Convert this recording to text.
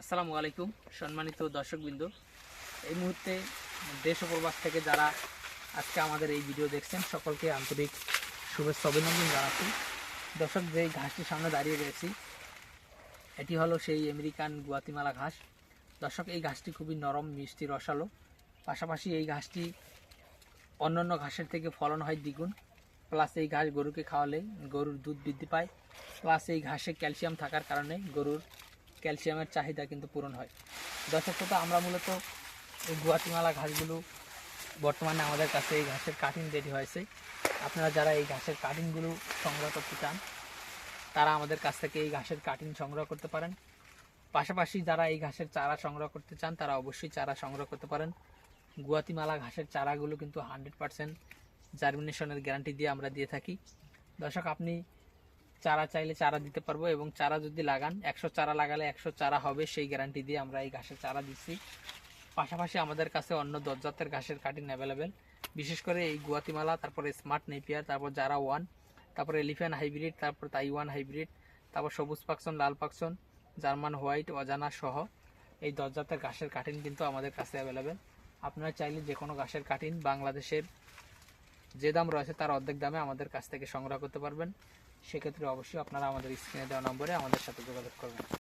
আসসালামু আলাইকুম, সম্মানিত দর্শকবৃন্দ। এই মুহূর্তে দেশ প্রবাস থেকে যারা আজকে আমাদের এই ভিডিও দেখছেন, সকলকে আন্তরিক শুভেচ্ছা অভিনন্দন জানাচ্ছি। দর্শক যে ঘাসটির সামনে দাঁড়িয়ে রয়েছি, এটি হলো সেই আমেরিকান গুয়াতিমালা ঘাস। দর্শক, এই ঘাসটি খুবই নরম, মিষ্টি, রসালো। পাশাপাশি এই ঘাসটি অন্যান্য ঘাসের থেকে ফলন হয় দ্বিগুণ। প্লাস এই ঘাস গরুকে খাওয়ালে গরুর দুধ বৃদ্ধি পায়। প্লাস এই ঘাসে ক্যালসিয়াম থাকার কারণে গরুর ক্যালসিয়ামের চাহিদা কিন্তু পূরণ হয়। শ্রোতা আমরা মূলত এই গুয়াতিমালা ঘাসগুলো বর্তমানে আমাদের কাছে এই ঘাসের কাটিং রেডি হয়েছে। আপনারা যারা এই ঘাসের কাটিংগুলো সংগ্রহ করতে চান, তারা আমাদের কাছ থেকে এই ঘাসের কাটিং সংগ্রহ করতে পারেন। পাশাপাশি যারা এই ঘাসের চারা সংগ্রহ করতে চান, তারা অবশ্যই চারা সংগ্রহ করতে পারেন। গুয়াতিমালা ঘাসের চারাগুলো কিন্তু হান্ড্রেড পারসেন্ট জার্মিনেশনের গ্যারান্টি দিয়ে আমরা দিয়ে থাকি। দর্শক, আপনি চারা চাইলে চারা দিতে পারব এবং চারা যদি লাগান, একশো চারা লাগালে একশো চারা হবে, সেই গ্যারান্টি দিয়ে আমরা এই ঘাসের চারা দিচ্ছি। পাশাপাশি আমাদের কাছে অন্য দরজাতের ঘাসের কাটিং অ্যাভেলেবেল বিশেষ করে এই গুয়াতিমালা, তারপরে স্মার্ট নেপিয়ার তারপর জারা ওয়ান তারপরে এলিফ্যান্ট হাইব্রিড তারপর তাইওয়ান হাইব্রিড তারপর সবুজ পাকসন, লাল পাকসন জার্মান হোয়াইট অজানা সহ এই দরজাতের ঘাসের কাটিং কিন্তু আমাদের কাছে অ্যাভেলেবেল আপনারা চাইলে যে কোনো ঘাসের কাটিং বাংলাদেশের যে দাম রয়েছে তার অর্ধেক দামে আমাদের কাছ থেকে সংগ্রহ করতে পারবেন। সেক্ষেত্রে অবশ্যই আপনারা আমাদের স্ক্রিনে দেওয়া নম্বরে আমাদের সাথে যোগাযোগ করবেন।